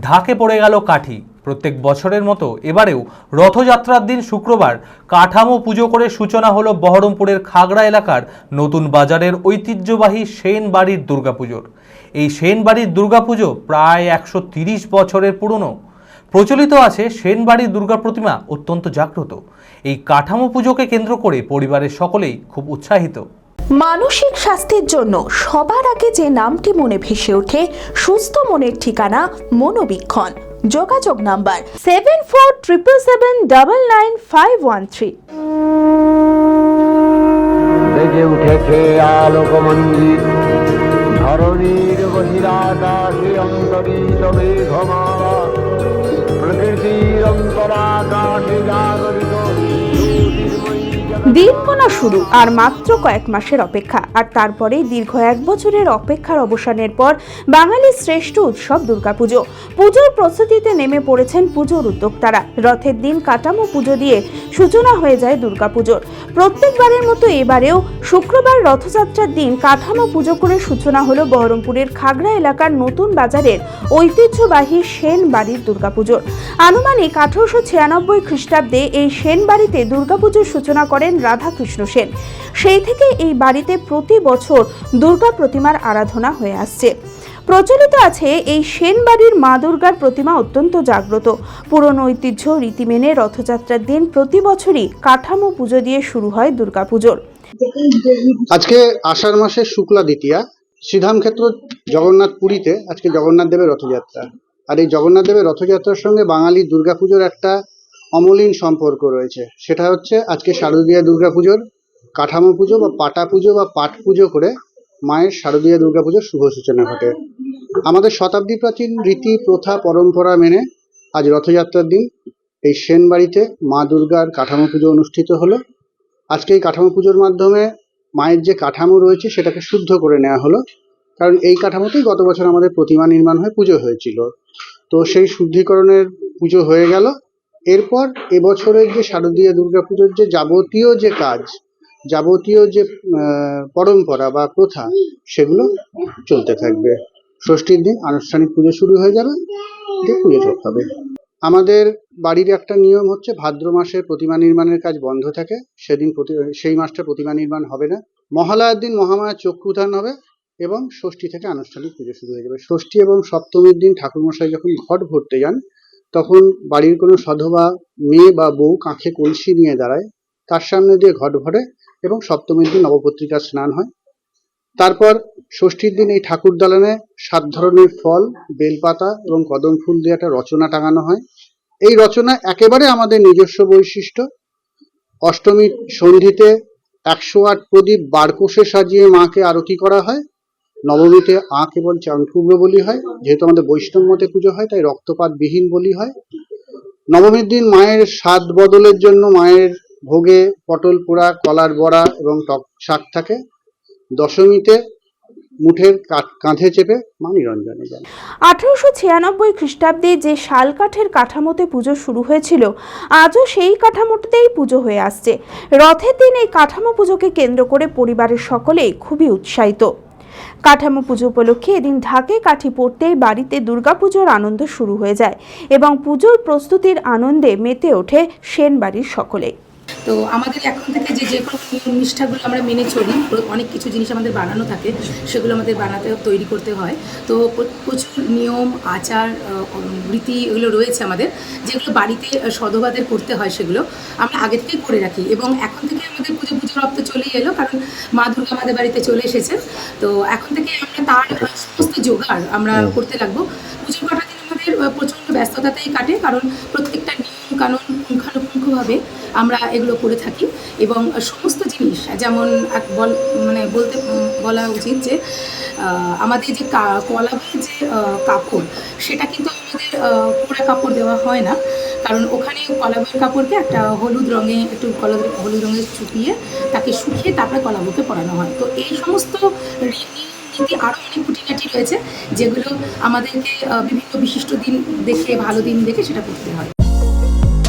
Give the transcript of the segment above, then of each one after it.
ঢাকে পড়ে গেল কাঠি। প্রত্যেক বছরের মতো এবারেও রথযাত্রার দিন শুক্রবার কাঠামো পুজো করে সূচনা হলো বহরমপুরের খাগড়া এলাকার নতুন বাজারের ঐতিহ্যবাহী সেন বাড়ির দুর্গাপুজোর। এই সেন বাড়ির দুর্গাপুজো প্রায় একশো বছরের পুরনো। প্রচলিত আছে সেন বাড়ির দুর্গা প্রতিমা অত্যন্ত জাগ্রত। এই কাঠামো পুজোকে কেন্দ্র করে পরিবারের সকলেই খুব উৎসাহিত। মানসিক স্বাস্থ্যের জন্য সবার আগে যে নামটি মনে ভেসে ওঠে, সুস্থ মনের ঠিকানা মনোবীক্ষণ। যোগাযোগ number seven four triple seven double nine five one three উঠেছে আলোক মন্দির ধরণীর বহিরাকাশে অন্তরিত প্রকৃতির অন্তরাকাশে জাগরিত দিন গোনা শুরু আর মাত্র কয়েক মাসের অপেক্ষা। আর তারপরেই দীর্ঘ এক বছরের অপেক্ষার অবসানের পর বাঙালির শ্রেষ্ঠ উৎসব দুর্গাপুজো। পুজোর প্রস্তুতিতে নেমে পড়েছেন পুজোর উদ্যোক্তারা। রথের দিন কাটামো পুজো দিয়ে সূচনা হয়ে যায় দুর্গাপুজোর। প্রত্যেকবারের মতো এবারেও শুক্রবার রথযাত্রার দিন কাঠামো পুজো করে সূচনা হলো বহরমপুরের খাগড়া এলাকার নতুন বাজারের ঐতিহ্যবাহী সেন বাড়ির দুর্গাপুজোর। আনুমানিক আঠারোশো ছিয়ানব্বই খ্রিস্টাব্দে এই সেন বাড়িতে দুর্গাপুজোর সূচনা করেন রাধাকৃষ্ণ সেন। সেই থেকে এই বাড়িতে প্রতি বছর দুর্গা প্রতিমার আরাধনা হয়ে আসছে। প্রচলিত আছে এই সেন বাড়ির মা দুর্গার প্রতিমা অত্যন্ত জাগ্রত। পুরনো ঐতিহ্য রীতি মেনে রথযাত্রার দিন প্রতি বছরই কাঠামো পুজো দিয়ে শুরু হয় দুর্গাপুজোর। আজকে আষাঢ় মাসের শুক্লা দ্বিতীয়া। শ্রীধামক্ষেত্র জগন্নাথ পুরীতে আজকে জগন্নাথ দেবের রথযাত্রা। আর এই জগন্নাথ দেবের রথযাত্রার সঙ্গে বাঙালি দুর্গাপুজোর একটা অমলিন সম্পর্ক রয়েছে। সেটা হচ্ছে আজকে শারদীয়া দুর্গা পুজোর কাঠামো পুজো বা পাটা পুজো বা পাট পুজো করে মায়ের শারদীয়া দুর্গাপুজোর শুভ সূচনা ঘটে। আমাদের শতাব্দী প্রাচীন রীতি, প্রথা, পরম্পরা মেনে আজ রথযাত্রার দিন এই সেন বাড়িতে মা দুর্গার কাঠামো পুজো অনুষ্ঠিত হলো। আজকে এই কাঠামো পুজোর মাধ্যমে মায়ের যে কাঠামো রয়েছে সেটাকে শুদ্ধ করে নেওয়া হলো। কারণ এই কাঠামোতেই গত বছর আমাদের প্রতিমা নির্মাণ হয়ে পুজো হয়েছিল। তো সেই শুদ্ধিকরণের পুজো হয়ে গেল। এরপর এবছরের যে শারদীয় দুর্গাপুজোর যে যাবতীয় যে কাজ, যাবতীয় যে পরম্পরা বা প্রথা, সেগুলো চলতে থাকবে। ষষ্ঠীর দিন আনুষ্ঠানিক পুজো শুরু হয়ে যাবে, দিয়ে পুজো চলতে হবে। আমাদের বাড়ির একটা নিয়ম হচ্ছে, ভাদ্র মাসে প্রতিমা নির্মাণের কাজ বন্ধ থাকে, সেদিন সেই মাসটা প্রতিমা নির্মাণ হবে না। মহালয়ার দিন মহামায়ার চক্ষুদান হবে এবং ষষ্ঠী থেকে আনুষ্ঠানিক পুজো শুরু হয়ে যাবে। ষষ্ঠী এবং সপ্তমীর দিন ঠাকুরমশাই যখন ঘট ভরতে যান তখন বাড়ির কোনো সধবা মেয়ে বা বউ কাঁখে কলসি নিয়ে দাঁড়ায়। তার সামনে দিয়ে ঘট ভরে এবং সপ্তমীর দিন নবপত্রিকার স্নান হয়। তারপর ষষ্ঠীর দিন এই ঠাকুর দালানে সাত ধরনের ফল, বেলপাতা এবং কদম ফুল দিয়ে একটা রচনা টাঙানো হয়। এই রচনা একেবারে আমাদের নিজস্ব বৈশিষ্ট্য। অষ্টমীর সন্ধিতে একশো আট প্রদীপ বারকোষে সাজিয়ে মাকে আরতি করা হয়। নবমীতে আ কেবল চাংঠুব্র বলি হয়, যেহেতু আমাদের বৈষ্ণব মতে পুজো হয়, তাই রক্তপাত বিহীন বলি হয়। নবমীর দিন মায়ের স্বাদ বদলের জন্য মায়ের ভোগে পটল পোড়া, কলার বড়া এবং টক শাক থাকে। দশমীতে মুঠের কাঁধে চেপে মা নিরঞ্জনে যান। আঠারোশো ছিয়ানব্বই খ্রিস্টাব্দে যে শাল কাঠের কাঠামোতে পুজো শুরু হয়েছিল, আজও সেই কাঠামোটাতেই পুজো হয়ে আসছে। রথের দিন এই কাঠামো পুজোকে কেন্দ্র করে পরিবারের সকলেই খুবই উৎসাহিত। কাঠামো পুজো উপলক্ষে এদিন ঢাকে কাঠি পড়তেই বাড়িতে দুর্গাপুজোর আনন্দ শুরু হয়ে যায় এবং পুজোর প্রস্তুতির আনন্দে মেতে ওঠে সেন বাড়ির সকলেই তো আমাদের এখন থেকে যে যে কোনো নিয়ম নিষ্ঠাগুলো আমরা মেনে চলি অনেক কিছু জিনিস আমাদের বানানো থাকে সেগুলো আমাদের বানাতে তৈরি করতে হয়। তো প্র- প্রচুর নিয়ম আচার রীতি এগুলো রয়েছে আমাদের যেগুলো বাড়িতে আহ, সধবাদের করতে হয় সেগুলো আমরা আগে থেকেই করে রাখি। এবং এখন থেকে আমাদের পুজো পুজো রব তো চলেই এলো কারণ মা দুর্গা আমাদের বাড়িতে চলে এসেছে। তো এখন থেকে আমরা তার সমস্ত জোগাড় আমরা করতে লাগবো। পুজোর কটা দিন আমাদের প্রচণ্ড ব্যস্ততাতেই কাটে কারণ প্রত্যেকটা নিয়ম কানুন পুঙ্খানুপুঙ্খভাবে আমরা এগুলো করে থাকি এবং সমস্ত জিনিস, যেমন এক বল মানে বলতে, বলা উচিত যে আমাদের যে কা- কলাবইয়ের যে কাপড়, সেটা কিন্তু আমাদের পোড়া কাপড় দেওয়া হয় না। কারণ ওখানে কলাবইয়ের কাপড়কে একটা হলুদ রঙে, একটু কলা হলুদ রঙে চুপিয়ে তাকে শুকিয়ে তারপরে কলাবুকে পরানো হয়। তো এই সমস্ত নীতি আরও অনেক খুঁটিনাটি রয়েছে যেগুলো আমাদেরকে বিভিন্ন বিশিষ্ট দিন দেখে, ভালো দিন দেখে সেটা করতে হয়।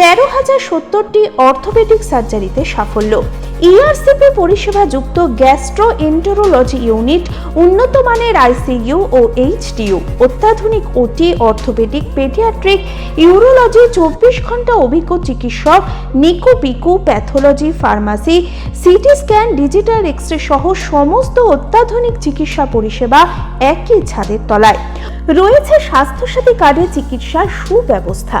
তেরো হাজার সত্তরটি অর্থোপেডিক সার্জারিতে সাফল্য। ইআরসিপি পরিষেবা যুক্ত গ্যাস্ট্রো এন্টোরোলজি ইউনিট উন্নত মানের আইসিইউ ও এইচডিইউ অত্যাধুনিক ওটি অর্থোপেডিক পেডিয়াট্রিক ইউরোলজি চব্বিশ ঘণ্টা অভিজ্ঞ চিকিৎসক NICU PICU pathology pharmacy CT scan digital X ray সহ সমস্ত অত্যাধুনিক চিকিৎসা পরিষেবা একই ছাদের তলায়। রয়েছে স্বাস্থ্যসাথী কার্ডে চিকিৎসার সুব্যবস্থা।